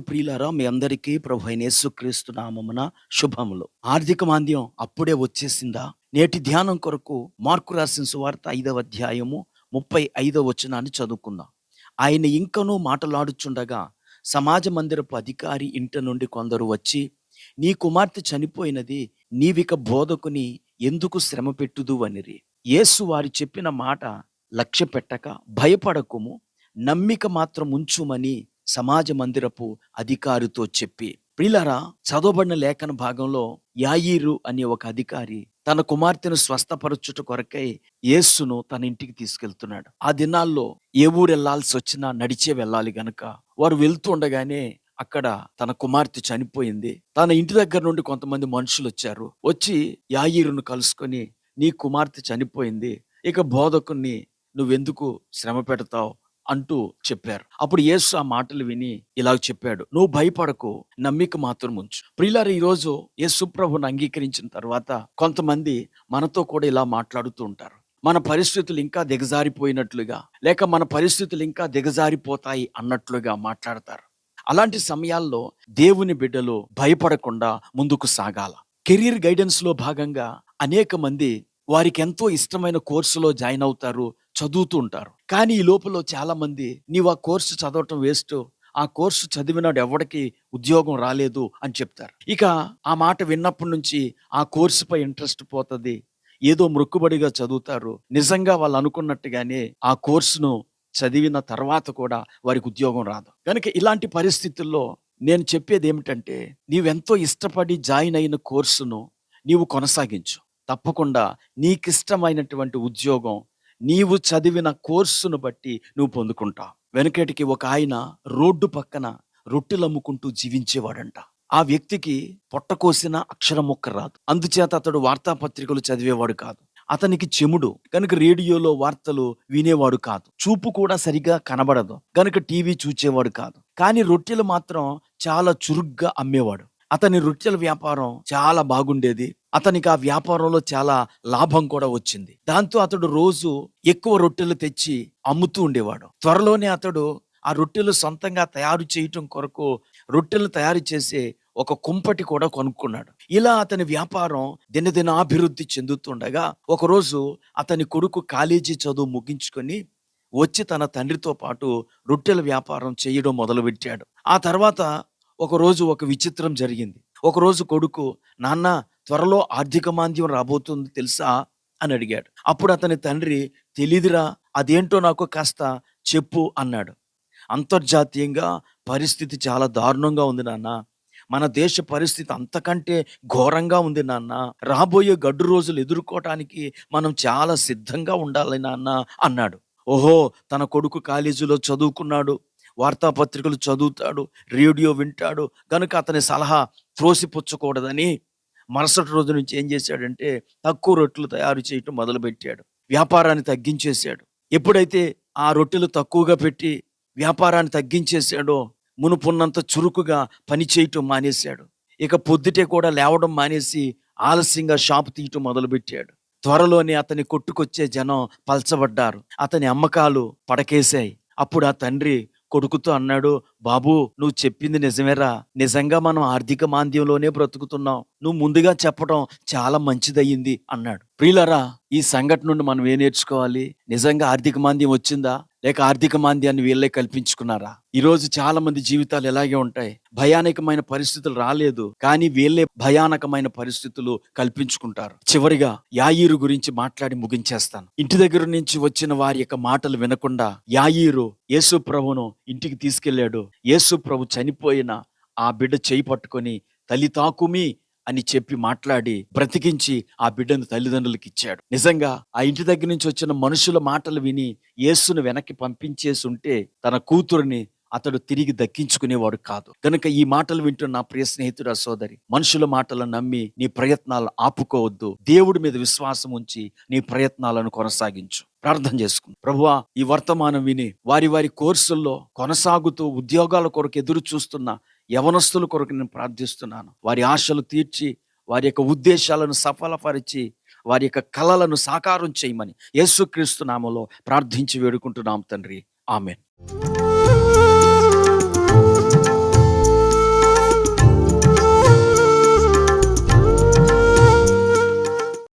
ప్రియులారా మీ అందరికీ ప్రభు అయిన యేసుక్రీస్తు నామమున శుభములు. ఆర్థిక మాంద్యం అప్పుడే వచ్చేసిందా? నేటి ధ్యానం కొరకు మార్కు రాసిన సువార్త ఐదవ అధ్యాయము ముప్పై ఐదవ వచనాన్ని చదువుకుందాం. ఆయన ఇంకనూ మాటలాడుచుండగా సమాజ మందిరపు అధికారి ఇంట నుండి కొందరు వచ్చి నీ కుమార్తె చనిపోయినది నీవిక బోధకుని ఎందుకు శ్రమ పెట్టుదు అనిరి యేసు వారి చెప్పిన మాట లక్ష్య పెట్టక భయపడకుము నమ్మిక మాత్రం ఉంచుమని సమాజ మందిరపు అధికారితో చెప్పి ప్రిలరా చదవబడిన లేఖన భాగంలో యాయీరు అనే ఒక అధికారి తన కుమార్తెను స్వస్థపరచుట కొరకై యేస్సును తన ఇంటికి తీసుకెళ్తున్నాడు. ఆ దినాల్లో ఏ ఊరు వెళ్ళాల్సి వచ్చినా నడిచే వెళ్ళాలి గనక వారు వెళ్తూ ఉండగానే అక్కడ తన కుమార్తె చనిపోయింది. తన ఇంటి దగ్గర నుండి కొంతమంది మనుషులు వచ్చారు. వచ్చి యాయీరును కలుసుకొని నీ కుమార్తె చనిపోయింది. ఇక బోధకుని నువ్వెందుకు శ్రమ పెడతావు అంటూ చెప్పారు. అప్పుడు యేసు ఆ మాటలు విని ఇలా చెప్పాడు. నువ్వు భయపడకు నమ్మిక మాత్రం ఉంచు. ప్రియులారు ఈరోజు యేసు ప్రభుని అంగీకరించిన తర్వాత కొంతమంది మనతో కూడా ఇలా మాట్లాడుతూ ఉంటారు. మన పరిస్థితులు ఇంకా దిగజారిపోయినట్లుగా లేక మన పరిస్థితులు ఇంకా దిగజారిపోతాయి అన్నట్లుగా మాట్లాడతారు. అలాంటి సమయాల్లో దేవుని బిడ్డలు భయపడకుండా ముందుకు సాగాల. కెరీర్ గైడెన్స్లో భాగంగా అనేక మంది వారికి ఎంతో ఇష్టమైన కోర్సులో జాయిన్ అవుతారు. చదువుతూ ఉంటారు. కానీ ఈ లోపల చాలామంది నీవు ఆ కోర్సు చదవటం వేస్ట్ ఆ కోర్సు చదివినాడు ఎవడికి ఉద్యోగం రాలేదు అని చెప్తారు. ఇక ఆ మాట విన్నప్పటి నుంచి ఆ కోర్సుపై ఇంట్రెస్ట్ పోతుంది. ఏదో మృక్కుబడిగా చదువుతారు. నిజంగా వాళ్ళు అనుకున్నట్టుగానే ఆ కోర్సును చదివిన తర్వాత కూడా వారికి ఉద్యోగం రాదు. కనుక ఇలాంటి పరిస్థితుల్లో నేను చెప్పేది ఏమిటంటే నీవెంతో ఇష్టపడి జాయిన్ అయిన కోర్సును నీవు కొనసాగించు. తప్పకుండా నీకిష్టమైనటువంటి ఉద్యోగం నీవు చదివిన కోర్సును బట్టి నువ్వు పొందుకుంటావు వెనకటికి ఒక ఆయన రోడ్డు పక్కన రొట్టెలు అమ్ముకుంటూ జీవించేవాడంట. ఆ వ్యక్తికి పొట్ట కోసిన అక్షరం మొక్క రాదు. అందుచేత అతడు వార్తాపత్రికలు చదివేవాడు కాదు. అతనికి చెముడు కనుక రేడియోలో వార్తలు వినేవాడు కాదు. చూపు కూడా సరిగా కనబడదు కనుక టీవీ చూచేవాడు కాదు. కానీ రొట్టెలు మాత్రం చాలా చురుగ్గా అమ్మేవాడు. అతని రొట్టెల వ్యాపారం చాలా బాగుండేది. అతనికి ఆ వ్యాపారంలో చాలా లాభం కూడా వచ్చింది. దాంతో అతడు రోజు ఎక్కువ రొట్టెలు తెచ్చి అమ్ముతూ ఉండేవాడు. త్వరలోనే అతడు ఆ రొట్టెలు సొంతంగా తయారు చేయటం కొరకు రొట్టెలు తయారు చేసే ఒక కుంపటి కూడా కొనుక్కున్నాడు. ఇలా అతని వ్యాపారం దినదిన అభివృద్ధి చెందుతుండగా ఒకరోజు అతని కొడుకు కాలేజీ చదువు ముగించుకొని వచ్చి తన తండ్రితో పాటు రొట్టెల వ్యాపారం చేయడం మొదలుపెట్టాడు. ఆ తర్వాత ఒకరోజు ఒక విచిత్రం జరిగింది. ఒకరోజు కొడుకు నాన్న త్వరలో ఆర్థిక మాంద్యం రాబోతుంది తెలుసా? అని అడిగాడు. అప్పుడు అతని తండ్రి తెలీదురా అదేంటో నాకు కాస్త చెప్పు అన్నాడు. అంతర్జాతీయంగా పరిస్థితి చాలా దారుణంగా ఉంది నాన్న. మన దేశ పరిస్థితి అంతకంటే ఘోరంగా ఉంది నాన్న. రాబోయే గడ్డు రోజులు ఎదుర్కోవటానికి మనం చాలా సిద్ధంగా ఉండాలి నాన్న అన్నాడు. ఓహో తన కొడుకు కాలేజీలో చదువుకున్నాడు. వార్తాపత్రికలు చదువుతాడు రేడియో వింటాడు. కనుక అతని సలహా త్రోసిపుచ్చకూడదని మరుసటి రోజు నుంచి ఏం చేశాడంటే తక్కువ రొట్టెలు తయారు చేయటం మొదలుపెట్టాడు. వ్యాపారాన్ని తగ్గించేశాడు. ఎప్పుడైతే ఆ రొట్టెలు తక్కువగా పెట్టి వ్యాపారాన్ని తగ్గించేశాడో మునుపున్నంత చురుకుగా పని చేయటం మానేశాడు. ఇక పొద్దుటే కూడా లేవడం మానేసి ఆలస్యంగా షాపు తీయటం మొదలుపెట్టాడు. త్వరలోనే అతని కొట్టుకొచ్చే జనం పల్చబడ్డారు. అతని అమ్మకాలు పడకేశాయి. అప్పుడు ఆ తండ్రి కొడుకుతో అన్నాడు బాబు నువ్వు చెప్పింది నిజమేరా. నిజంగా మనం ఆర్థిక మాంద్యంలోనే బ్రతుకుతున్నాం. నువ్వు ముందుగా చెప్పడం చాలా మంచిదయ్యింది అన్నాడు. ప్రియులరా ఈ సంఘటన నుండి మనం ఏం నేర్చుకోవాలి? నిజంగా ఆర్థిక మాంద్యం వచ్చిందా? లేక ఆర్థిక మాంద్యాన్ని వీళ్ళే కల్పించుకున్నారా? ఈరోజు చాలా మంది జీవితాలు ఎలాగే ఉంటాయి. భయానకమైన పరిస్థితులు రాలేదు. కానీ వీళ్ళే భయానకమైన పరిస్థితులు కల్పించుకుంటారు. చివరిగా యాయీరు గురించి మాట్లాడి ముగించేస్తాను. ఇంటి దగ్గర నుంచి వచ్చిన వారి యొక్క మాటలు వినకుండా యాయిరు యేసు ప్రభును ఇంటికి తీసుకెళ్ళాడు యేసు ప్రభు చనిపోయిన ఆ బిడ్డ చేయి పట్టుకొని తల్లి తాకుమి అని చెప్పి మాట్లాడి బ్రతికించి ఆ బిడ్డను తల్లిదండ్రులకు ఇచ్చాడు. నిజంగా ఆ ఇంటి దగ్గర నుంచి వచ్చిన మనుషుల మాటలు విని యేసును వెనక్కి పంపించేసి ఉంటే తన కూతురుని అతడు తిరిగి దక్కించుకునేవాడు కాదు. కనుక ఈ మాటలు వింటున్న నా ప్రియ స్నేహితుడు సోదరి మనుషుల మాటలను నమ్మి నీ ప్రయత్నాలు ఆపుకోవద్దు. దేవుడి మీద విశ్వాసం ఉంచి నీ ప్రయత్నాలను కొనసాగించు. ప్రార్థన చేసుకుంది. ప్రభువా ఈ వర్తమానం విని వారి వారి కోర్సుల్లో కొనసాగుతూ ఉద్యోగాల కొరకు ఎదురు చూస్తున్న యవనస్తుల కొరకు నేను ప్రార్థిస్తున్నాను. వారి ఆశలు తీర్చి వారి యొక్క ఉద్దేశాలను సఫలపరిచి వారి యొక్క కళలను సాకారం చేయమని యేసుక్రీస్తు నామలో ప్రార్థించి వేడుకుంటున్నాం తండ్రి. ఆమెన్.